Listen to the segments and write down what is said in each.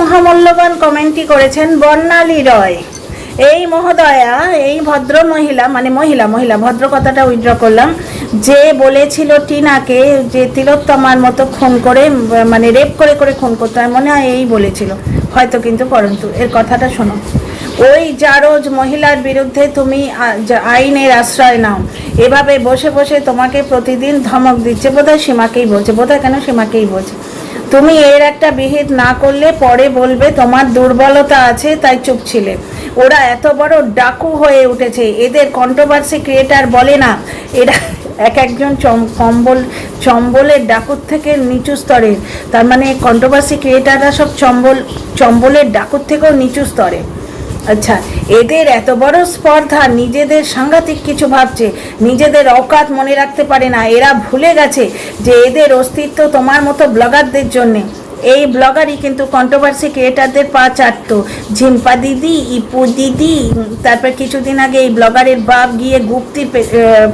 মহামূল্যবান কমেন্টটি করেছেন বর্ণালী রয়। এই মহোদয়া, এই ভদ্র মহিলা মানে মহিলা মহিলা, ভদ্র কথাটা উইথড্র করলাম, যে বলেছিল টিনাকে যে তিলোত্তমার মতো খুন করে মানে রেপ করে করে খুন করতে হয় মনে হয় এই বলেছিল। হয়তো কিন্তু পরন্তু, এর কথাটা শোনো। ওই জারজ মহিলার বিরুদ্ধে তুমি আইনের আশ্রয় নাও। এভাবে বসে বসে তোমাকে প্রতিদিন ধমক দিচ্ছে। বোধহয় সীমাকেই বলছে। বোধহয় কেন সীমাকেই বলছে? তুমি এর একটা বিহিত না করলে পরে বলবে তোমার দুর্বলতা আছে, তাই চুপ ছিলে। ওরা এত বড় ডাকু হয়ে উঠেছে। এদের কন্ট্রোভার্সি ক্রিয়েটার বলে না, এরা এক একজন চম- কম্বল চম্বলের ডাকুর থেকে নিচু স্তরের। তার মানে কন্ট্রোভার্সি ক্রিয়েটাররা সব চম্বল চম্বলের ডাকুর থেকেও নিচু স্তরে। আচ্ছা এদের এত বড় স্পর্ধা, নিজেদের সাংঘাতিক কিছু ভাবছে, নিজেদের অকাত মনে রাখতে পারে না। এরা ভুলে গেছে যে এদের অস্তিত্ব তোমার মতো ব্লগারদের জন্যে। এই ব্লগারই কিন্তু কন্ট্রোভার্সি ক্রিয়েটারদের পা চাটতো। ঝিম্পা দিদি, ইপু দিদি, তারপর কিছুদিন আগে এই ব্লগারের বাপ গিয়ে গুপ্তি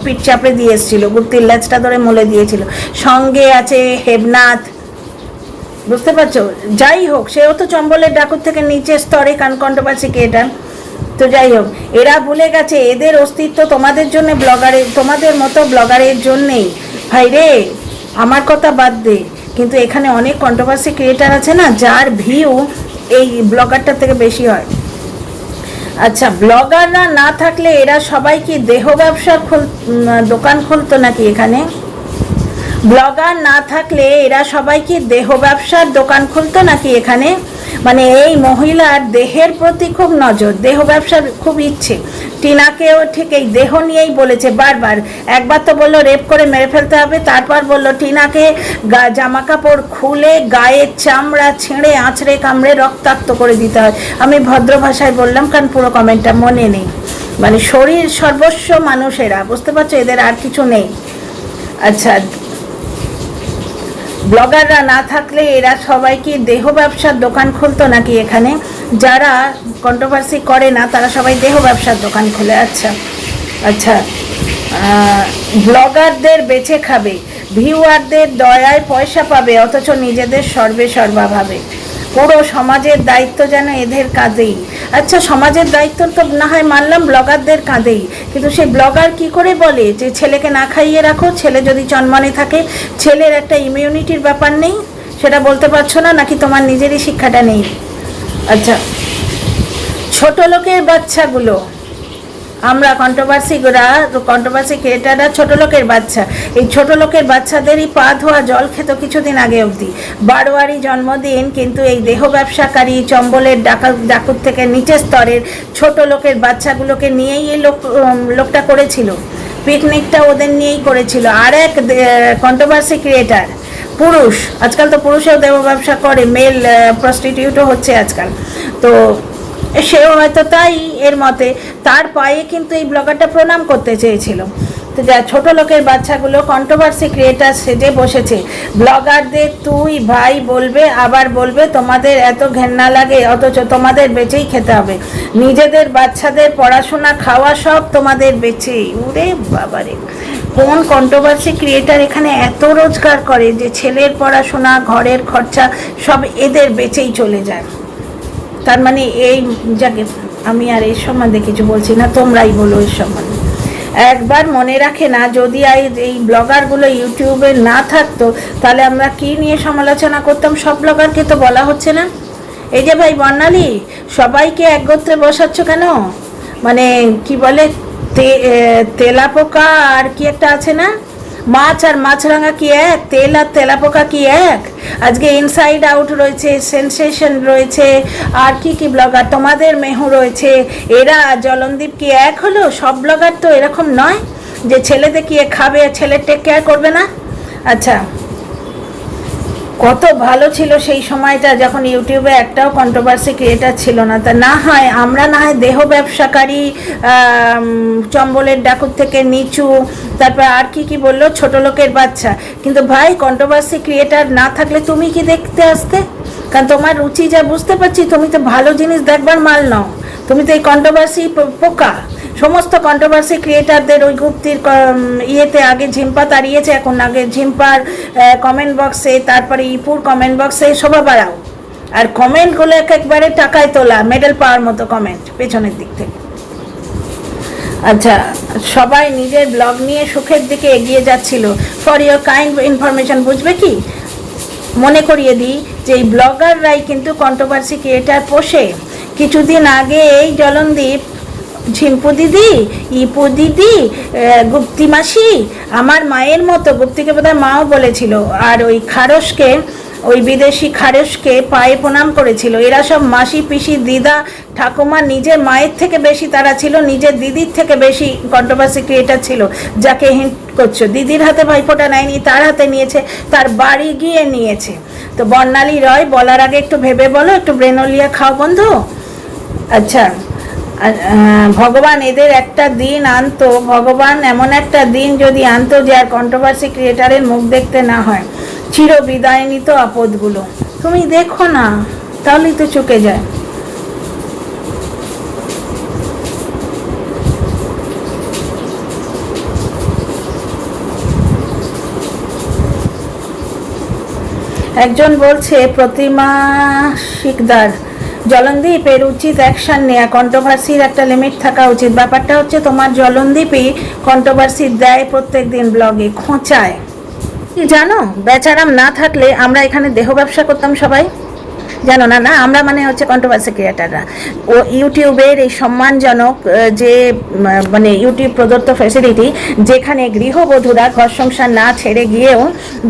পিঠ চাপড়ে দিয়ে এসেছিল। গুপ্তির লেজটা ধরে মলে দিয়েছিল। সঙ্গে আছে হেবনাথ বুঝতে পারছ? যাই হোক, সেও তো চম্বলের ডাকুর থেকে নিচের স্তরে কান কন্ট্রোভার্সি ক্রিয়েটার তো যাই হোক, এরা ভুলে গেছে, এদের অস্তিত্ব তোমাদের জন্য ব্লগারের তোমাদের মতো ব্লগারের জন্যেই। ভাই রে, আমার কথা বাদ দে। কিন্তু এখানে অনেক কন্ট্রোভার্সি ক্রিয়েটার আছে না, যার ভিউ এই ব্লগারটার থেকে বেশি হয়। আচ্ছা ব্লগাররা না থাকলে এরা সবাই কি দেহ ব্যবসা খুল দোকান খুলতো নাকি এখানে? ব্লগার না থাকলে এরা সবাই কি দেহ ব্যবসার দোকান খুলতো নাকি এখানে? মানে এই মহিলার দেহের প্রতি খুব নজর, দেহ ব্যবসার খুব ইচ্ছে। টিনাকেও ঠিক এই দেহ নিয়েই বলেছে বারবার। একবার তো বলল রেপ করে মেরে ফেলতে হবে, তারপর বলল টিনাকে গা জামা কাপড় খুলে গায়ের চামড়া ছেঁড়ে, আঁচড়ে কামড়ে রক্তাক্ত করে দিতে হয়। আমি ভদ্র ভাষায় বললাম, কারণ পুরো কমেন্টটা মনে নেই। মানে শরীর সর্বস্ব মানুষেরা, বুঝতে পারছ? এদের আর কিছু নেই। আচ্ছা ব্লগাররা না থাকলে এরা সবাইকে দেহ ব্যবসার দোকান খুলতো নাকি এখানে? যারা কন্ট্রোভার্সি করে না, তারা সবাই দেহ ব্যবসার দোকান খুলে। আচ্ছা আচ্ছা ব্লগারদের বেছে খাবে, ভিউয়ারদের দয়ায় পয়সা পাবে, অথচ নিজেদের সর্বে সর্বা ভাবে। পুরো সমাজের দায়িত্ব যেন এদের কাঁধেই। আচ্ছা সমাজের দায়িত্ব তো না হয় মানলাম, ব্লগারদের কাঁধেই। কিন্তু সেই ব্লগার কি করে বলে যে ছেলেকে না খাইয়ে রাখো, ছেলে যদি চনমনে থাকে, ছেলের একটা ইমিউনিটির ব্যাপার নেই? সেটা বলতে পারছ না? নাকি তোমার নিজেরই শিক্ষাটা নেই? আচ্ছা ছোট লোকের বাচ্চাগুলো। আমরা কন্ট্রোভার্সিরা কন্ট্রোভার্সি ক্রিয়েটাররা ছোট লোকের বাচ্চা। এই ছোট লোকের বাচ্চাদেরই পা ধোয়া জল খেত কিছুদিন আগে অবধি। বারোয়ারি জন্মদিন কিন্তু এই দেহ ব্যবসাকারী চম্বলের ডাকা, ডাকুর থেকে নিচের স্তরের ছোট লোকের বাচ্চাগুলোকে নিয়েই এই লোক লোকটা করেছিল। পিকনিকটা ওদের নিয়েই করেছিল। আর এক কন্ট্রোভার্সি ক্রিয়েটার পুরুষ। আজকাল তো পুরুষেও দেহ ব্যবসা করে মেল প্রস্টিটিউটও হচ্ছে আজকাল। তো সেও হয়তো তাই এর মতে। তার পায়ে কিন্তু এই ব্লগারটা প্রণাম করতে চেয়েছিল। তো যা ছোট লোকের বাচ্চাগুলো কন্ট্রোভার্সি ক্রিয়েটার সেজে বসেছে। ব্লগারদের তুই ভাই বলবে, আবার বলবে, তোমাদের এত ঘেন্না লাগে, অথচ তোমাদের বেঁচেই খেতে হবে। নিজেদের বাচ্চাদের পড়াশোনা, খাওয়া সব তোমাদের বেঁচেই। উরে বাবারে। কোন কন্ট্রোভার্সি ক্রিয়েটার এখানে এত রোজগার করে যে ছেলের পড়াশোনা, ঘরের খরচা সব এদের বেঁচেই চলে যায়। তার মানে এই যাকে আমি আর এই সম্বন্ধে কিছু বলছি না, তোমরাই বলো এই সম্বন্ধে। একবার মনে রাখে না, যদি এই ব্লগারগুলো ইউটিউবে না থাকতো, তাহলে আমরা কি নিয়ে সমালোচনা করতাম? সব ব্লগারকে তো বলা হচ্ছে না। এই যে ভাই বর্ণালী, সবাইকে একত্রে বসাচ্ছ কেন? মানে কি বলে তেলাপোকা আর কি একটা আছে না? মাছ আর মাছরাঙা কি এক? তেল আর তেলাপোকা কি এক? আজকে ইনসাইড আউট রয়েছে সেন্সেশন রয়েছে। আর কি কি ব্লগার তোমাদের মেহু রয়েছে। এরা জলনদীপ কি এক হলো? সব ব্লগার তো এরকম নয় যে ছেলে দেখিয়ে খাবে আর ছেলে টেক কেয়ার করবে না? আচ্ছা। কত ভালো ছিল সেই সময়টা যখন ইউটিউবে একটাও কন্ট্রোভার্সি ক্রিয়েটার ছিল না। তা না হয় আমরা না হয় দেহ ব্যবসাকারী চম্বলের ডাকুর থেকে নিচু, তারপর আর কি কি বলল? ছোট লোকের বাচ্চা। কিন্তু ভাই কন্ট্রোভার্সি ক্রিয়েটার না থাকলে তুমি কি দেখতে আসতে? কারণ তোমার রুচি যা বুঝতে পারছি, তুমি তো ভালো জিনিস দেখবার মাল নাও। তুমি তো এই কন্ট্রোভার্সি পোকা। সমস্ত কন্ট্রোভার্সি ক্রিয়েটারদের ওই গুপ্তির ইয়েতে আগে ঝিম্পা তাড়িয়েছে, এখন আগে ঝিম্পার কমেন্ট বক্সে তারপরে ইপুর কমেন্ট বক্সে শোভা বাড়াও। আর কমেন্টগুলো এক একবারে টাকায় তোলা মেডেল পাওয়ার মতো কমেন্ট পেছনের দিক থেকে। আচ্ছা সবাই নিজের ব্লগ নিয়ে সুখের দিকে এগিয়ে যাচ্ছিল। ফর ইয়োর কাইন্ড ইনফরমেশন বুঝবে কি? মনে করিয়ে দিই যে এই ব্লগাররাই কিন্তু কন্ট্রোভার্সি ক্রিয়েটার পোষে। কিছুদিন আগে এই জলনদীপ ঝিম্পু দিদি, ইপু দিদি গুপ্তি মাসি, আমার মায়ের মতো, গুপ্তিকে বোধহয় মাও বলেছিল। আর ওই খারসকে, ওই বিদেশি খারসকে পায়ে প্রণাম করেছিল। এরা সব মাসি, পিসি, দিদা, ঠাকুমা নিজের মায়ের থেকে বেশি তারা ছিল নিজের দিদির থেকে বেশি কন্ট্রোভার্সি ক্রিয়েটার ছিল, যাকে হিন্ট করছ। দিদির হাতে ভাইফোঁটা নেয়নি, তার হাতে নিয়েছে, তার বাড়ি গিয়ে নিয়েছে। তো বর্ণালী রয়, বলার আগে একটু ভেবে বলো, একটু ব্রেনলিয়া খাও বন্ধু। আচ্ছা। ভগবান, এদের একটা দিন আনতো। ভগবান, এমন একটা দিন যদি আনতো যে আর কন্ট্রোভার্সি ক্রিয়েটারের মুখ দেখতে না হয়। চির বিদায় নিত আপদগুলো। তুমি দেখো না, তাহলেই তো চুকে যায়। একজন বলছে, প্রতিমা শিকদার। জলনদীপ, এর উচিত অ্যাকশন নেওয়া কন্ট্রোভার্সির একটা লিমিট থাকা উচিত। ব্যাপারটা হচ্ছে, তোমার জলনদীপই কন্ট্রোভার্সি দেয় প্রত্যেক দিন ব্লগে খোঁচায়। কি জানো? বেচারাম না থাকলে আমরা এখানে দেহ ব্যবসা করতাম সবাই। জানো, না না, আমরা মানে হচ্ছে কন্ট্রোভার্সি ক্রিয়েটাররা ও ইউটিউবের এই সম্মানজনক যে মানে ইউটিউব প্রদত্ত ফ্যাসিলিটি যেখানে গৃহবধূরা ঘর সংসার না ছেড়ে গিয়েও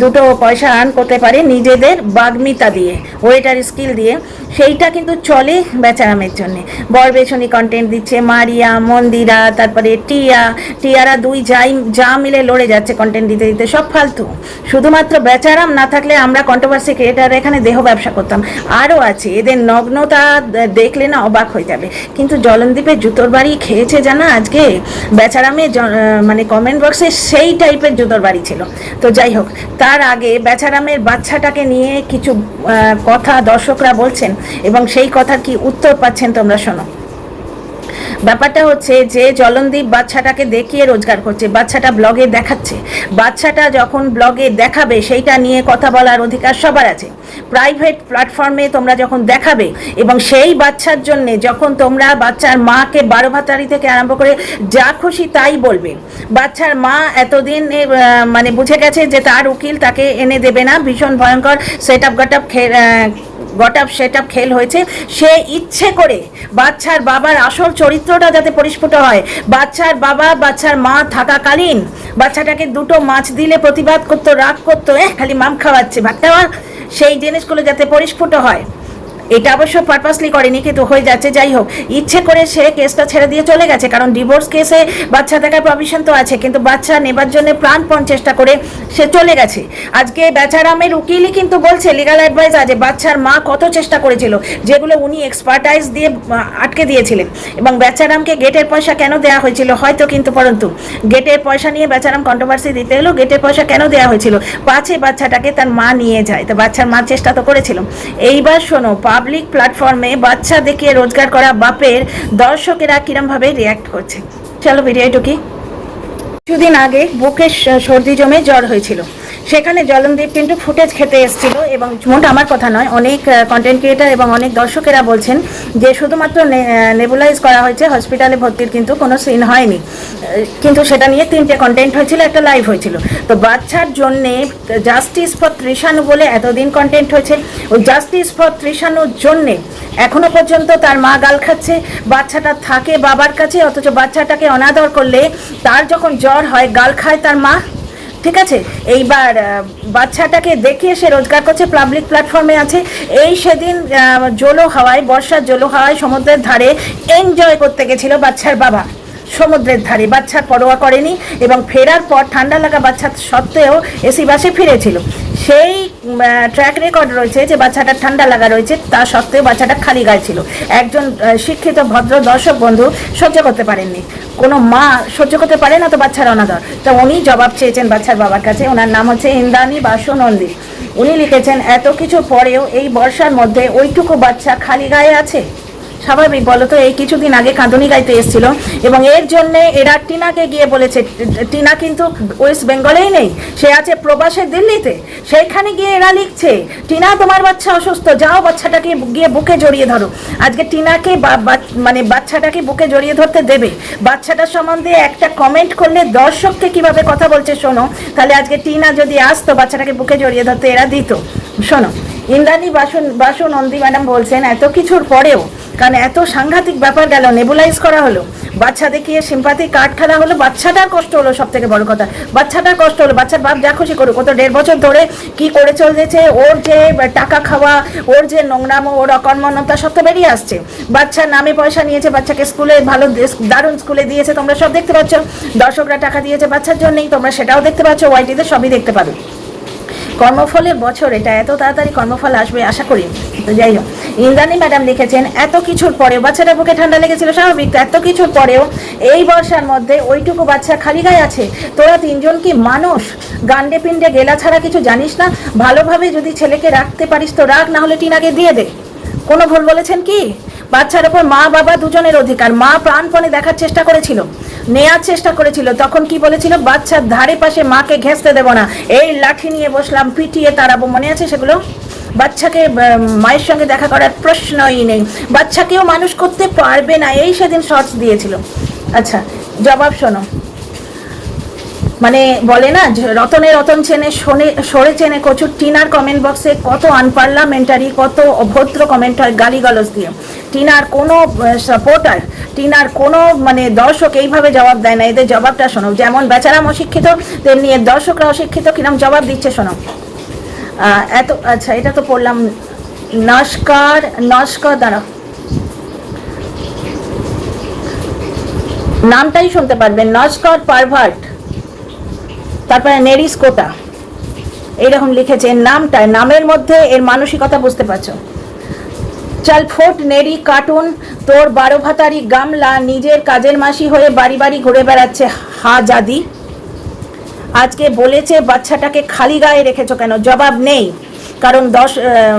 দুটো পয়সা আর্ন করতে পারে নিজেদের বাগ্মিতা দিয়ে ওয়েটার স্কিল দিয়ে। সেইটা কিন্তু চলে বেচারামের জন্যে। বরবেছনি কন্টেন্ট দিচ্ছে, মারিয়া, মন্দিরা, তারপরে টিয়া, টিয়ারা দুই যাই, যা মিলে লড়ে যাচ্ছে কন্টেন্ট দিতে দিতে, সব ফালতু। শুধুমাত্র বেচারাম না থাকলে আমরা কন্ট্রোভার্সি ক্রিয়েটার এখানে দেহ ব্যবসা করতাম। আরও আছে। এদের নগ্নতা দেখলে না অবাক হয়ে যাবে। কিন্তু জলনদীপের জুতোর বাড়ি খেয়েছে জানা আজকে? বেচারামে মেয়ে মানে কমেন্ট বক্সে সেই টাইপের জুতোর বাড়ি ছিল। তো যাই হোক, তার আগে বেচারামের বাচ্চাটাকে নিয়ে কিছু কথা দর্শকরা বলছেন এবং সেই কথার কি উত্তর পাচ্ছেন তোমরা শোনো। ব্যাপারটা হচ্ছে যে জলনদীপ বাচ্চাটাকে দেখিয়ে রোজগার করছে, বাচ্চাটা ব্লগে দেখাচ্ছে। বাচ্চাটা যখন ব্লগে দেখাবে, সেইটা নিয়ে কথা বলার অধিকার সবার আছে। প্রাইভেট প্ল্যাটফর্মে তোমরা যখন দেখাবে, এবং সেই বাচ্চার জন্য যখন তোমরা বাচ্চার মাকে বারো ভাতারি থেকে আরম্ভ করে যা খুশি তাই বলবে। বাচ্চার মা এতদিন মানে বুঝে গেছে যে তার উকিল তাকে এনে দেবে না, ভীষণ ভয়ঙ্কর set up got up got set up খেল হয়েছে। সে ইচ্ছে করে বাচ্চার বাবার আসল চরিত্রটা যাতে পরিস্ফুট হয়। বাচ্চার বাবা, বাচ্চার মা থাকাকালীন বাচ্চাটাকে দুটো মাছ দিলে প্রতিবাদ করতো, রাগ করতো এ খালি মাম খাওয়াচ্ছে, ভাত খাওয়া? সেই জিনিসগুলো যাতে পরিস্ফুট হয়। এটা অবশ্য পারপাসলি করেনি, কিন্তু হয়ে যাচ্ছে, যাই হোক। ইচ্ছে করে সে কেসটা ছেড়ে দিয়ে চলে গেছে, কারণ ডিভোর্স কেসে বাচ্চা থাকার প্রভিশন তো আছে, কিন্তু বাচ্চা নেবার জন্য প্রাণপণ চেষ্টা করে সে চলে গেছে। আজকে বেচারামের উকিলই কিন্তু বলছে লিগাল অ্যাডভাইস আছে বাচ্চার মা কত চেষ্টা করেছিল, যেগুলো উনি এক্সপার্টাইজ দিয়ে আটকে দিয়েছিলেন। এবং বেচারামকে গেটের পয়সা কেন দেওয়া হয়েছিল, হয়তো কিন্তু পরন্তু। গেটের পয়সা নিয়ে বেচারাম কন্ট্রোভার্সি দিতে এলো গেটের পয়সা কেন দেওয়া হয়েছিল? পাছে বাচ্চাটাকে তার মা নিয়ে যায়, তো বাচ্চার মা চেষ্টা তো করেছিল। এইবার শোনো পাবলিক প্ল্যাটফর্মে বাচ্চা দেখে রোজগার করা বাপের দর্শকেরা কিরমভাবে রিয়াক্ট করছে? চলো ভিডিও ঢুকি কিছুদিন আগে বুকের সর্দি জমে জ্বর হয়েছিল। সেখানে জলনদীপ কিন্তু ফুটেজ খেতে এসেছিল এবং মোট আমার কথা নয়, অনেক কন্টেন্ট ক্রিয়েটার এবং অনেক দর্শকেরা বলছেন যে শুধুমাত্র নেবুলাইজ করা হয়েছে হসপিটালে ভর্তির কিন্তু কোনো সিন হয়নি। কিন্তু সেটা নিয়ে তিনটে কন্টেন্ট হয়েছিল, একটা লাইভ হয়েছিল। তো বাচ্চার জন্যে জাস্টিস ফর ত্রিশানু বলে এতদিন কন্টেন্ট হয়েছে। ওই জাস্টিস ফর ত্রিশানুর জন্যে এখনও পর্যন্ত তার মা গাল খাচ্ছে, বাচ্চাটা থাকে বাবার কাছে, অথচ বাচ্চাটাকে অনাদর করলে তার যখন জ্বর হয়, গাল খায় তার মা। ঠিক আছে? এইবার বাচ্চাটাকে দেখিয়ে সে রোজগার করছে পাবলিক প্ল্যাটফর্মে আছে। এই সেদিন জলো হাওয়ায়, বর্ষার জলো হাওয়ায় সমুদ্রের ধারে এনজয় করতে গেছিল বাচ্চার বাবা। সমুদ্রের ধারে বাচ্চা পরোয়া করেনি এবং ফেরার পর ঠান্ডা লাগা বাচ্চা সত্ত্বেও এসি বাসে ফিরেছিল। সেই ট্র্যাক রেকর্ড রয়েছে যে বাচ্চাটা ঠান্ডা লাগা রয়েছে, তা সত্ত্বেও বাচ্চাটা খালি গায়ে ছিল। একজন শিক্ষিত, ভদ্র, দর্শক বন্ধু সহ্য করতে পারেননি। কোনো মা সহ্য করতে পারে না তো বাচ্চার অনাদর। তো উনি জবাব চেয়েছেন বাচ্চার বাবার কাছে। ওনার নাম হচ্ছে ইন্দ্রাণী বাসু নন্দী উনি লিখেছেন, এত কিছু পরেও এই বর্ষার মধ্যে ওইটুকু বাচ্চা খালি গায়ে আছে? স্বাভাবিক, বলো তো, এই কিছুদিন আগে কাঁদুনি গাইতে এসেছিল এবং এর জন্য এরা টিনাকে গিয়ে বলেছে, টিনা কিন্তু ওয়েস্ট বেঙ্গলেই নেই, সে আছে প্রবাসে দিল্লিতে, সেইখানে গিয়ে এরা লিখছে, টিনা, তোমার বাচ্চা অসুস্থ, যাও বাচ্চাটাকে গিয়ে বুকে জড়িয়ে ধরো। আজকে টিনাকে মানে বাচ্চাটাকে বুকে জড়িয়ে ধরতে দেবে। বাচ্চাটার সম্বন্ধে একটা কমেন্ট করলে দর্শককে কীভাবে কথা বলছে, শোনো। তাহলে আজকে টিনা যদি আসতো, বাচ্চাটাকে বুকে জড়িয়ে ধরতে এরা দিত। শোনো, ইন্দ্রাণী বাসন বাসু নন্দী ম্যাডাম বলছেন, এত কিছুর পরেও কারণ এত সাংঘাতিক ব্যাপার গেল, নেবুলাইজ করা হলো। বাচ্চা দেখিয়ে সিম্পাতি কার্ড খেলা হলো? বাচ্চাটার কষ্ট হলো সব থেকে বড় কথা। বাচ্চাটার কষ্ট হলো, বাচ্চার বাপ যা খুশি করুক। কত দেড় বছর ধরে কি করে চলতেছে ওর যে টাকা খাওয়া, ওর যে নোংরামো, ওর অকর্মণতা সব তো বেরিয়ে আসছে। বাচ্চার নামে পয়সা নিয়েছে, বাচ্চাকে স্কুলে ভালো দারুণ স্কুলে দিয়েছে, তোমরা সব দেখতে পাচ্ছ। দর্শকরা টাকা দিয়েছে বাচ্চার জন্যই, তোমরা সেটাও দেখতে পাচ্ছ, ওয়াইটিতে সবই দেখতে পাবে। কর্মফলের বছর, এটা এত তাড়াতাড়ি কর্মফল আসবে, আশা করি। তো যাই হোক, ইন্দ্রাণী ম্যাডাম লিখেছেন, এত কিছুর পরেও বাচ্চাটা বুকে ঠান্ডা লেগেছিল, স্বাভাবিক এত কিছুর পরেও এই বর্ষার মধ্যে ওইটুকু বাচ্চা খালি গায়ে আছে। তোরা তিনজন কি মানুষ? গান্ডে পিণ্ডে গেলা ছাড়া কিছু জানিস না? ভালোভাবে যদি ছেলেকে রাখতে পারিস তো রাখ, না হলে টিনাকে দিয়ে দে। কোনো ভুল বলেছেন কি? বাচ্চার ওপর মা বাবা দুজনের অধিকার, মা প্রাণপণে দেখার চেষ্টা করেছিল। নেয়ার চেষ্টা করেছিল। তখন কি বলেছিল? বাচ্চার ধারে পাশে মাকে ঘেঁচতে দেবো না। এই লাঠি নিয়ে বসলাম, পিটিয়ে তাড়াবো, মনে আছে সেগুলো? বাচ্চাকে মায়ের সঙ্গে দেখা করার প্রশ্নই নেই। বাচ্চাকেও মানুষ করতে পারবে না, এই সেদিন শর্টস দিয়েছিল। আচ্ছা জবাব শোনো। মানে বলে না রতনে রতন চেনে, শোনে, সরে চেনে কচুর টিনার কমেন্ট বক্সে কত আনপার্লামেন্টারি কত অভদ্র কমেন্ট হয় গালিগালজ দিয়ে। টিনার কোনো সাপোর্টার টিনার কোনো মানে দর্শক এইভাবে জবাব দেয় না। এদের জবাবটা শোনো। যেমন বেচারাম অশিক্ষিত, তেমনি এর দর্শকরা অশিক্ষিত কিরম জবাব দিচ্ছে শোনো। এত আচ্ছা এটা তো পড়লাম। নস্কার নস্কার দাঁড়া নামটাই শুনতে পারবেন। নস্কর পারভার্ট। তারপরে নেরিস কোটা। এইরকম লিখেছে। নামটা, নামের মধ্যে এর মানসিকতা বুঝতে পারছ। চল ফোট নেরি কার্টুন তোর বারো ভাতারি গামলা নিজের কাজের মাসি হয়ে বাড়ি বাড়ি ঘুরে বেড়াচ্ছে হা জাদি আজকে বলেছে বাচ্চাটাকে খালি গায়ে রেখেছো কেন? জবাব নেই। কারণ দশ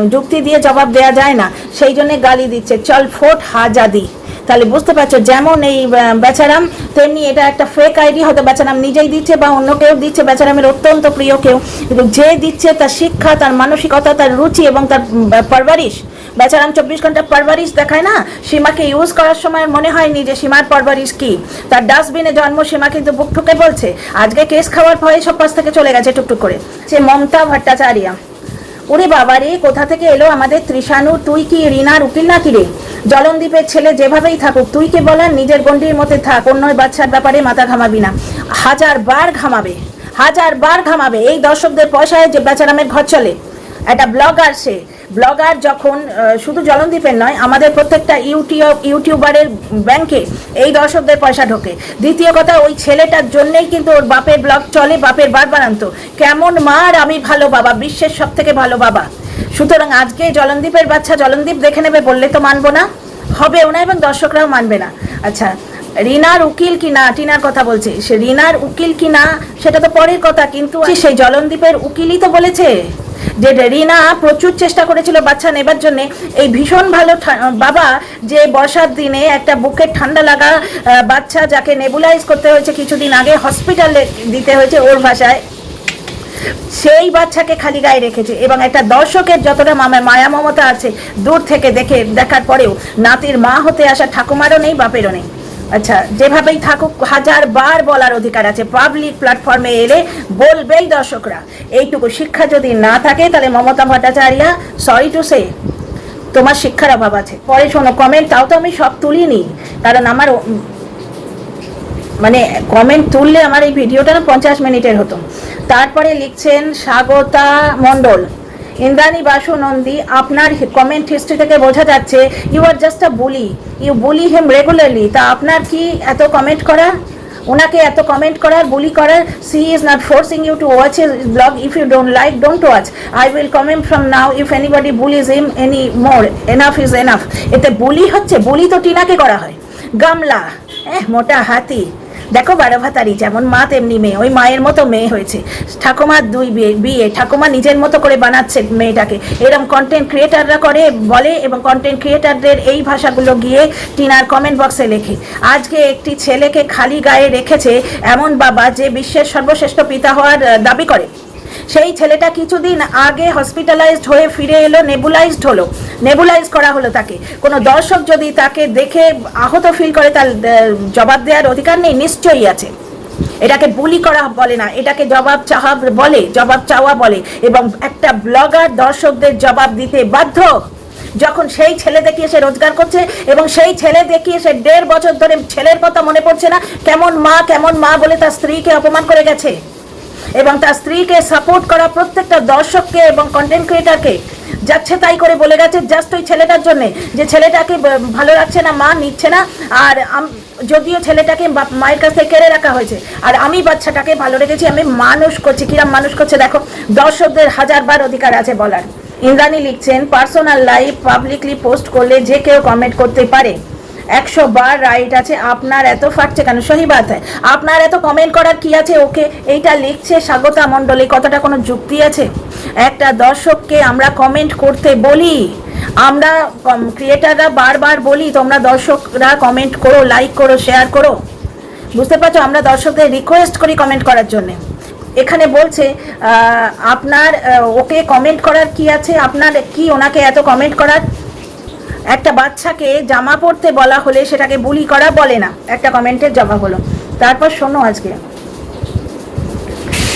যুক্তি দিয়ে জবাব দেয়া যায় না। সেই জন্য গালি দিচ্ছে। চল ফোট হাজাদি। তাহলে বুঝতে পারছ যেমন এই বেচারাম তেমনি এটা একটা ফেক আইডি হয়তো বেচারাম নিজেই দিচ্ছে বা অন্য কেউ দিচ্ছে। বেচারামের অত্যন্ত প্রিয় কেউ। কিন্তু যে দিচ্ছে তার শিক্ষা তার মানসিকতা তার রুচি এবং তার উম, পারভারিশ বেচারাম চব্বিশ ঘণ্টা পারভারিশ দেখায় না? সীমাকে ইউজ করার সময় মনে হয়নি যে সীমার পারভারিশ কি। তার ডাস্টবিনে জন্ম সীমা কিন্তু বুক ঠুকে বলছে। আজকে কেস খাওয়ার ভয়ে সব পাশ থেকে চলে গেছে টুকটুক করে। সে মমতা ভট্টাচার্যা। ওরে বাবা রে, কোথা থেকে এলো আমাদের ত্রিশানু তুই কি রিনার উকিল নাকি রে? জলনদীপের ছেলে যেভাবেই থাকুক, তুই কে বলার? নিজের গন্ডির মধ্যে থাক, অন্য বাচ্চার ব্যাপারে মাথা ঘামাবি না। হাজার বার ঘামাবে, হাজার বার ঘামাবে। এই দর্শকদের পয়সায় যে বেচারামের ঘর চলে। একটা ব্লগার সে। ব্লগার যখন শুধু জলনদীপের নয়, আমাদের প্রত্যেকটা ইউটিউব, ইউটিউবারের ব্যাংকে এই দর্শকদের পয়সা ঢোকে। দ্বিতীয় কথা, ওই ছেলেটার জন্যেই কিন্তু ওর বাপের ব্লগ চলে, বাপের বার বানান্ত। কেমন মার আমি ভালো বাবা, বিশ্বের সব থেকে ভালো বাবা। সুতরাং আজকে জলনদীপের বাচ্চা জলনদীপ দেখে নেবে বললে তো মানবো না, হবেও না এবং দর্শকরাও মানবে না। আচ্ছা রিনার উকিল কি না টিনার কথা বলছি, সে রিনার উকিল কিনা, সেটা তো পরের কথা, কিন্তু সেই জলনদীপের উকিলই তো বলেছে যে রিনা প্রচুর চেষ্টা করেছিল বাচ্চা নেবার জন্য। এই ভীষণ ভালো বাবা যে বর্ষার দিনে একটা বুকের ঠান্ডা লাগা বাচ্চা যাকে নেবুলাইজ করতে হয়েছে কিছুদিন আগে, হসপিটালে দিতে হয়েছে ওর ভাষায়, সেই বাচ্চাকে খালি গায়ে রেখেছে এবং একটা দর্শকের যতটা মামা, মায়া মমতা আছে, দূর থেকে দেখে, দেখার পরেও নাতির মা হতে আসা ঠাকুমারও নেই, বাপেরও নেই। আচ্ছা যেভাবেই থাকুক, হাজার বার বলার অধিকার আছে। পাবলিক প্ল্যাটফর্মে এলে বলবেই দর্শকরা। এইটুকু শিক্ষা যদি না থাকে, তাহলে Mamata Bhattacharya sorry to say তোমার শিক্ষার অভাব আছে। পরে শোনো কমেন্ট তাও তো আমি সব তুলিনি। কারণ আমার মানে কমেন্ট তুললে আমার এই ভিডিওটা না পঞ্চাশ মিনিটের হতো। তারপরে লিখছেন স্বাগতা মণ্ডল। ইন্দ্রাণী বাসু নন্দী আপনার কমেন্ট হিস্ট্রি থেকে বোঝা যাচ্ছে you are just a bully you bully him regularly তা আপনার কি এত কমেন্ট করা ওনাকে এত কমেন্ট করার বুলি করার? She is not forcing you to watch his blog if you don't like don't watch I will comment from now if anybody bullies him any more enough is enough এতে bully হচ্ছে বুলি তো টিনাকে করা হয়। গামলা, এহ, মোটা হাতি। দেখো বারো ভাতারি যেমন মা তেমনি মেয়ে, ওই মায়ের মতো মেয়ে হয়েছে। ঠাকুমার দুই বিয়ে বিয়ে, ঠাকুমা নিজের মতো করে বানাচ্ছে মেয়েটাকে। এরকম কন্টেন্ট ক্রিয়েটাররা করে, বলে এবং কন্টেন্ট ক্রিয়েটারদের এই ভাষাগুলো গিয়ে টিনার কমেন্ট বক্সে লেখে। আজকে একটি ছেলেকে খালি গায়ে রেখেছে এমন বাবা যে বিশ্বের সর্বশ্রেষ্ঠ পিতা হওয়ার দাবি করে। সেই ছেলেটা কিছুদিন আগে হসপিটালাইজড হয়ে ফিরে এলো নেবুলাইজড হলো। নেবুলাইজ করা হলো তাকে। কোনো দর্শক যদি তাকে দেখে আহত ফিল করে, তার জবাব দেওয়ার অধিকার নেই, নিশ্চয়ই আছে। এটাকে বুলি করা বলে না, এটাকে জবাব চাওয়া বলে, জবাব চাওয়া বলে। এবং একটা ব্লগার দর্শকদের জবাব দিতে বাধ্য। যখন সেই ছেলে দেখিয়ে সে রোজগার করছে এবং সেই ছেলে দেখিয়ে সে দেড় বছর ধরে ছেলের কথা মনে পড়ছে না, কেমন মা কেমন মা বলে তার স্ত্রীকে অপমান করে গেছে? এবং তার স্ত্রীকে সাপোর্ট করা প্রত্যেকটা দর্শককে এবং কন্টেন্ট ক্রিয়েটারকে যাচ্ছে তাই করে বলে গেছে জাস্ট ওই ছেলেটার জন্য। যে ছেলেটাকে ভালো লাগছে না, মা নিচ্ছে না। আর যদিও ছেলেটাকে মায়ের কাছ কেড়ে রাখা হয়েছে, আর আমি বাচ্চাটাকে ভালো রেখেছি, আমি মানুষ করছি। কিরাম মানুষ করছে, দেখো। দর্শকদের হাজারবার অধিকার আছে বলার। ইন্দ্রাণী লিখছেন পার্সোনাল লাইফ পাবলিকলি পোস্ট করলে যে কেউ কমেন্ট করতে পারে। একশো বার রাইট আছে। আপনার এত ফাটছে কেন? সহি বাত আপনার এত কমেন্ট করার কি আছে? ওকে এইটা লিখছে স্বাগতা মণ্ডলী। কথাটা কোনো যুক্তি আছে? একটা দর্শককে আমরা কমেন্ট করতে বলি। আমরা ক্রিয়েটাররা বারবার বলি, তোমরা দর্শকরা কমেন্ট করো লাইক করো শেয়ার করো। বুঝতে পারছ? আমরা দর্শকদের রিকোয়েস্ট করি কমেন্ট করার জন্য। এখানে বলছে আপনার ওকে কমেন্ট করার কি আছে? আপনার কি ওনাকে এত কমেন্ট করার? একটা বাচ্চাকে জামা পরতে বলা হলে সেটাকে বুলি করা বলে না। একটা কমেন্টের জবাব হলো। তারপর শোনো আজকে।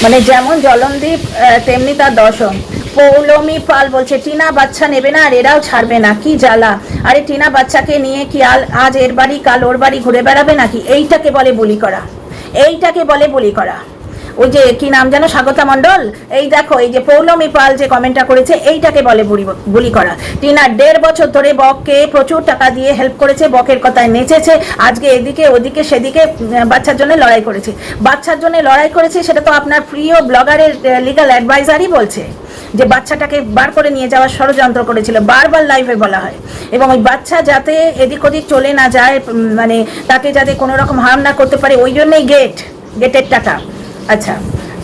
মানে যেমন জলনদীপ তেমনি তার দর্শন। পৌলমি পাল বলছে, টিনা বাচ্চা নেবে না আর এরাও ছাড়বে না, কি জ্বালা। আরে টিনা বাচ্চাকে নিয়ে কি আল, আজ এর বাড়ি কাল ওর বাড়ি ঘুরে বেড়াবে নাকি? এইটাকে বলে বুলি করা। এইটাকে বলে বুলি করা। ওই যে কি নাম যেন, স্বাগতা মণ্ডল? এই দেখো, এই যে পৌলমী পাল যে কমেন্টটা করেছে, এইটাকে বলে বুলি বুলি করা। টিনা, দেড় বছর ধরে বককে প্রচুর টাকা দিয়ে হেল্প করেছে, বকের কথায় নেচেছে, আজকে এদিকে, ওদিকে, সেদিকে বাচ্চার জন্য লড়াই করেছে। বাচ্চার জন্য লড়াই করেছে, সেটা তো আপনার প্রিয় ব্লগারের লিগাল অ্যাডভাইজারই বলছে, যে বাচ্চাটাকে বার করে নিয়ে যাওয়ার ষড়যন্ত্র করেছিল, বারবার লাইভে বলা হয়। এবং ওই বাচ্চা যাতে এদিক ওদিক চলে না যায় মানে তাকে যাতে কোনো রকম হার্ম না করতে পারে, ওই জন্যই গেট গেটের টাকা। আচ্ছা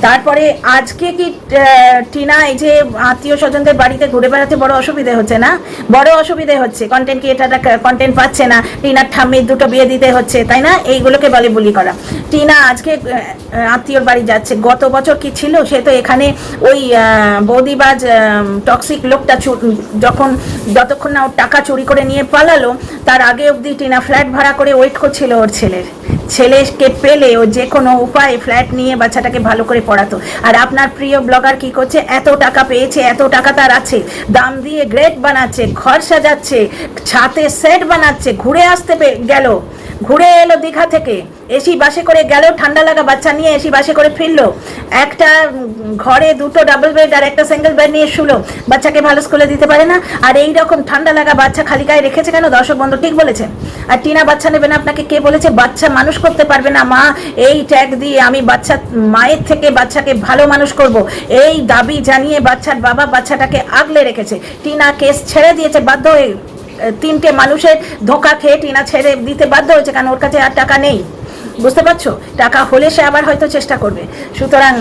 তারপরে আজকে কি টিনা, এই যে আত্মীয় স্বজনদের বাড়িতে ঘুরে বেড়াতে বড় অসুবিধে হচ্ছে না? বড় অসুবিধে হচ্ছে কন্টেন্ট ক্রিয়েটাররা কন্টেন্ট পাচ্ছে না, টিনার ঠাম্মির দুটো বিয়ে দিতে হচ্ছে, তাই না? এইগুলোকে বলে বুলি করা। টিনা, আজকে আত্মীয়র বাড়ি যাচ্ছে, গত বছর কি ছিল? সে তো এখানে ওই বৌদিবাজ টক্সিক লোকটা যখন যতক্ষণ না ওর টাকা চুরি করে নিয়ে পালালো, তার আগে অবধি টিনা ফ্ল্যাট ভাড়া করে ওয়েট করছিল ওর ছেলের। ছেলেকে পেলে ও যে কোনো উপায়ে ফ্ল্যাট নিয়ে বাচ্চাটাকে ভালো করে পড়াতো। আর আপনার প্রিয় ব্লগার কি করছে? এত টাকা পেয়েছে, এত টাকা তার আছে। দাম দিয়ে গ্রেড বানাচ্ছে, ঘর সাজাচ্ছে, ছাতে সেট বানাচ্ছে, ঘুরে আসতে গেল। ঘুরে এলো দীঘা থেকে। এসি বাসে করে গেল ঠান্ডা লাগা বাচ্চা নিয়ে এসি বাসে করে ফিরলো। একটা ঘরে দুটো ডাবল বেড আর একটা সিঙ্গেল বেড নিয়ে শুলো। বাচ্চাকে ভালো স্কুলে দিতে পারে না। আর এই রকম ঠান্ডা লাগা বাচ্চা খালি গায়ে রেখেছে কেন? দর্শক বন্ধু, ঠিক বলেছে। আর টিনা, বাচ্চা নেবে না আপনাকে কে বলেছে? বাচ্চা মানুষ করতে পারবে না। মা, এই ট্যাগ দিয়ে আমি বাচ্চা, মায়ের থেকে বাচ্চাকে ভালো মানুষ করব। এই দাবি জানিয়ে বাচ্চার বাবা বাচ্চাটাকে আগলে রেখেছে। টিনা কেস ছেড়ে দিয়েছে, বাধ্য হয়ে তিনটে মানুষের ধোকা খেয়ে টিনা ছেড়ে দিতে বাধ্য হয়েছে, কারণ ওর কাছে আর টাকা নেই। বুঝতে পারছ? টাকা হলে সে আবার হয়তো চেষ্টা করবে। সুতরাং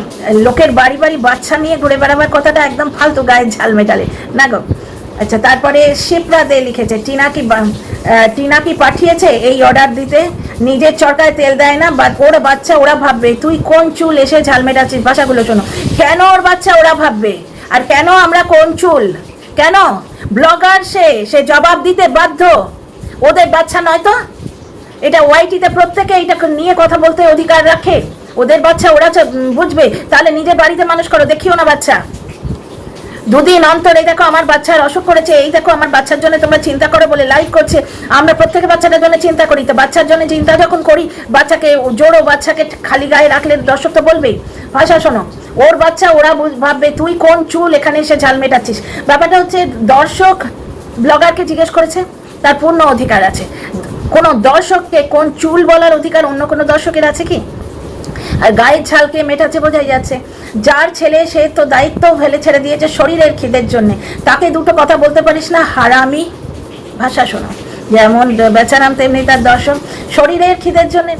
লোকের বাড়ি বাড়ি বাচ্চা নিয়ে ঘুরে বেড়াবার কথাটা একদম ফালতু গায়ে ঝাল মেটালে। না গো? আচ্ছা তারপরে শিপ্রা দে লিখেছে, টিনা কি টিনা কি পাঠিয়েছে এই অর্ডার দিতে? নিজের চরকায় তেল দেয় না, বা, ওর বাচ্চা ওরা ভাববে, তুই কোন চুল এসে ঝাল মেটাচ্ছিস? ভাষাগুলো শোনো। কেন ওর বাচ্চা ওরা ভাববে? আর কেন আমরা কোন চুল? কেন? ব্লগার সে সে জবাব দিতে বাধ্য। ওদের বাচ্চা নয় তো? এটা ওয়াইটিতে প্রত্যেকে এটা নিয়ে কথা বলতে অধিকার রাখে। ওদের বাচ্চা ওরা বুঝবে। তাহলে নিজের বাড়িতে মানুষ করো, দেখিও না বাচ্চা। দুদিন অন্তর এই দেখো আমার বাচ্চার অসুখ করেছে, এই দেখো আমার বাচ্চার জন্য তোমরা চিন্তা করো বলে লাইভ করছে। আমরা প্রত্যেকে বাচ্চাটার জন্য চিন্তা করি। তো বাচ্চার জন্য চিন্তা যখন করি, বাচ্চাকে জোড়ো বাচ্চাকে খালি গায়ে রাখলে দর্শক তো বলবেই ভাষা শোনো, ওর বাচ্চা, ওরা ভাববে, তুই কোন চুল এখানে এসে ঝাল মেটাচ্ছিস? ব্যাপারটা হচ্ছে, দর্শক ব্লগারকে জিজ্ঞেস করেছে, তার পূর্ণ অধিকার আছে। কোনো দর্শককে কোন চুল বলার অধিকার অন্য কোনো দর্শকের আছে কি? আর গায়ের ঝালকে মেটাচ্ছে বোঝাই যাচ্ছে। যার ছেলে, সে তো দায়িত্ব ফেলে ছেড়ে দিয়েছে শরীরের খিদের জন্য। তাকে দুটো কথা বলতে পারিস না? হারামি ভাষা শোনো। যেমন বেচারাম, তেমনি তার দর্শন শরীরের খিদের জন্য,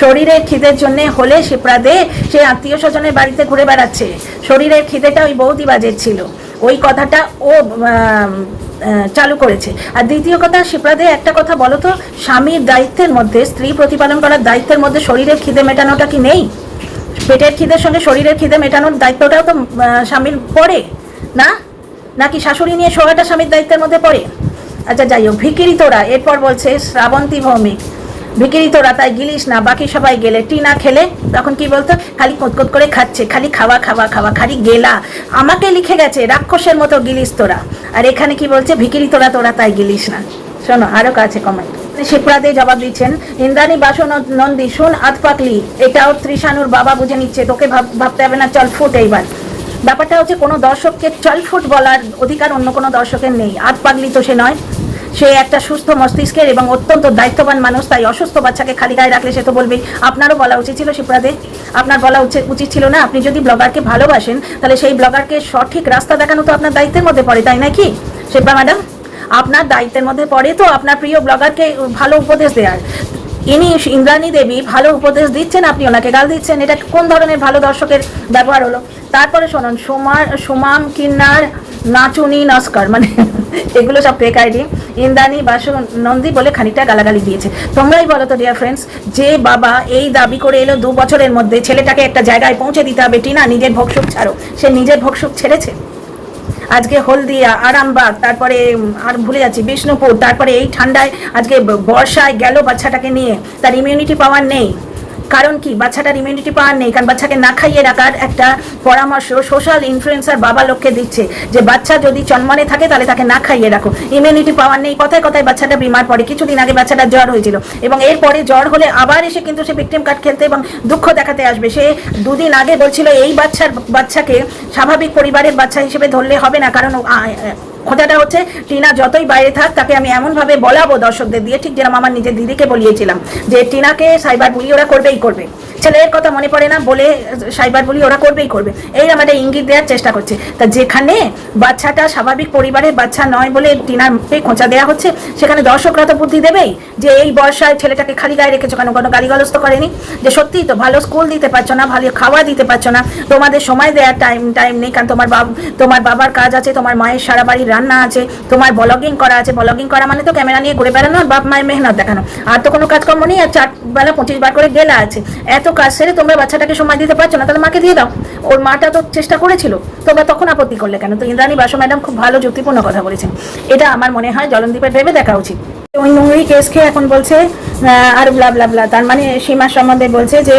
শরীরের খিদের জন্য হলে শিপ্রা দে সে আত্মীয় স্বজনের বাড়িতে ঘুরে বেড়াচ্ছে। শরীরের খিদেটা ওই বৌদি বাজের ছিল। ওই কথাটা ও চালু করেছে। আর দ্বিতীয় কথা শিপ্রাদে একটা কথা বলো তো, স্বামীর দায়িত্বের মধ্যে, স্ত্রী প্রতিপালন করার দায়িত্বের মধ্যে শরীরের খিদে মেটানোটা কি নেই? পেটের খিদের সঙ্গে শরীরের খিদে মেটানোর দায়িত্বটাও তো স্বামীর পড়ে, না? নাকি শাশুড়ি নিয়ে শোয়াটা স্বামীর দায়িত্বের মধ্যে পড়ে? আচ্ছা যাই হোক ভিকিরি তোরা, এরপর বলছে শ্রাবন্তী ভৌমিক। ভিকিরি তোরা তাই গিলিস না, বাকি সবাই গেলে টিনা খেলে, তখন কি বলতো? খালি কোতকোত করে খাচ্ছে, খালি খাওয়া খাওয়া খাওয়া, খালি গেলা। আমাকে লিখে গেছে, রাক্ষসের মতো গিলিস তোরা। আর এখানে কি বলছে? ভিকিরি তোরা তোরা তাই গিলিস না। শোনো, আরও কাছে কমেন্ট শিপ্রাতে জবাব দিচ্ছেন, ইন্দ্রাণী বাসু ন- নন্দী, শুন আত পাকলি এটাও ত্রিশানুর বাবা বুঝে নিচ্ছে, তোকে ভাব- ভাবতে হবে না, চল ফুট এইবার। ব্যাপারটা হচ্ছে কোনো দর্শককে চল ফুট বলার অধিকার অন্য কোনো দর্শকের নেই। আত পাগলি তো সে নয়। সে একটা সুস্থ মস্তিষ্কের এবং অত্যন্ত দায়িত্ববান মানুষ, তাই অসুস্থ বাচ্চাকে খালি গায়ে রাখলে সে তো বলবে, আপনারও বলা উচিত ছিল শিপ্রাদে? আপনার বলা উচিত ছিল না? আপনি যদি ব্লগারকে ভালোবাসেন, তাহলে সেই ব্লগারকে সঠিক রাস্তা দেখানো তো আপনার দায়িত্বের মধ্যে পড়ে, তাই নাকি? শিপ্রা ম্যাডাম, আপনার দায়িত্বের মধ্যে পড়ে তো আপনার প্রিয় ব্লগারকে ভালো উপদেশ দেওয়ার ইনি ইন্দ্রাণী দেবী, ভালো উপদেশ দিচ্ছেন আপনি, ওনাকে গাল দিচ্ছেন। এটা কোন ধরনের ভালো দর্শকের ব্যবহার হলো? তারপরে শুনুন সোমার সোমাম কিন্নার, নাচুনি নস্কর মানে এগুলো সব ফেক আইডি ইন্দ্রাণী বাসু নন্দী বলে খানিকটা গালাগালি দিয়েছে। তোমরাই বলো তো ডিয়ার ফ্রেন্ডস যে বাবা এই দাবি করে এলো দু বছরের মধ্যে, ছেলেটাকে একটা জায়গায় পৌঁছে দিতে হবে টিনা, নিজের ভোগসুখ ছাড়ো। সে নিজের ভোগসুখ ছেড়েছে। আজকে হলদিয়া, আরামবাগ, তারপরে আর ভুলে যাচ্ছি, বিষ্ণুপুর, তারপরে এই ঠান্ডায় আজকে বর্ষায় গেল বাচ্চাটাকে নিয়ে। তার ইমিউনিটি পাওয়ার নেই। কারণ কি? বাচ্চাটার ইমিউনিটি পাওয়ার নেই। কারণ বাচ্চাকে না খাইয়ে রাখার একটা পরামর্শ সোশ্যাল ইনফ্লুয়েন্সার বাবা লোককে দিচ্ছে যে, বাচ্চা যদি চন্মনে থাকে, তাহলে তাকে না খাইয়ে রাখো। ইমিউনিটি পাওয়ার নেই। কথায় কথায় বাচ্চাটা বিমার পড়ে কিছুদিন আগে বাচ্চাটা জ্বর হয়েছিল। এবং এরপরে জ্বর হলে আবার এসে কিন্তু সে ভিকটিম কার্ড খেলতে এবং দুঃখ দেখাতে আসবে। সে দুদিন আগে বলছিল, এই বাচ্চার, বাচ্চাকে স্বাভাবিক পরিবারের বাচ্চা হিসেবে ধরলে হবে না। কারণ কথাটা হচ্ছে টিনা যতই বাইরে থাক, তাকে আমি এমনভাবে বলাবো দর্শকদের দিয়ে, ঠিক যেরকম আমার নিজের দিদিকে বলিয়েছিলাম যে, টিনাকে সাইবার বুলি ওরা করবেই করবে। ছেলের কথা মনে পড়ে না বলে সাইবার বুলি ওরা করবেই করবে। এই আমাদের ইঙ্গিত দেওয়ার চেষ্টা করছে। তা যেখানে বাচ্চাটা স্বাভাবিক পরিবারের বাচ্চা নয় বলে টিনারকে খোঁচা দেওয়া হচ্ছে, সেখানে দর্শকরা তো বুদ্ধি দেবেই যে এই বর্ষায় ছেলেটাকে খালি গায়ে রেখেছো কেন? কোনো গালিগালজ তো করেনি? যে সত্যিই তো ভালো স্কুল দিতে পারছ না, ভালো খাওয়া দিতে পারছ না। তোমাদের সময় দেওয়ার টাইম টাইম নেই, কারণ তোমার বাব, তোমার বাবার কাজ আছে, তোমার মায়ের সারা বাড়ির রান্না আছে, তোমার ব্লগিং করা আছে। ব্লগিং করা মানে তো ক্যামেরা নিয়ে ঘুরে বেড়ানো আর বাপ মায়ের মেহনত দেখানো। আর তো কোনো কাজকর্ম নেই, আর চার বেলা পঁচিশ বার করে গেলা আছে। এত কাজ সেরে তোমরা বাচ্চাটাকে সময় দিতে পারছ না, তাহলে মাকে দিয়ে দাও। ওর মাটা তো চেষ্টা করেছিল, তোমরা তখন আপত্তি করলে কেন? তো ইন্দ্রাণী বাসু ম্যাডাম খুব ভালো যুক্তিপূর্ণ কথা বলেছেন। এটা আমার মনে হয় জলনদীপের ভেবে দেখা উচিত। ওই নোংরি কেস খেয়ে এখন বলছে আর ব্লা ব্লা ব্লা তার মানে সীমা সম্বন্ধে বলছে যে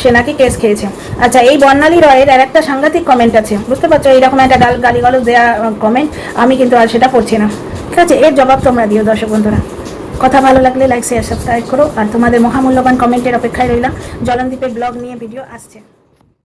সে নাকি কেস খেয়েছে। আচ্ছা এই বর্ণালী রয়ের আর একটা সাংঘাতিক কমেন্ট আছে। বুঝতে পারছ? এইরকম একটা গাল গালিগালজ দেওয়া কমেন্ট আমি কিন্তু আর সেটা পড়ছি না। ঠিক আছে? এর জবাব তোমরা দিও দর্শক বন্ধুরা। কথা ভালো লাগলে লাইক শেয়ার সাবস্ক্রাইব করো। আর তোমাদের মহামূল্যবান কমেন্টের অপেক্ষায় রইলাম। জলনদীপের ব্লগ নিয়ে ভিডিও আসছে।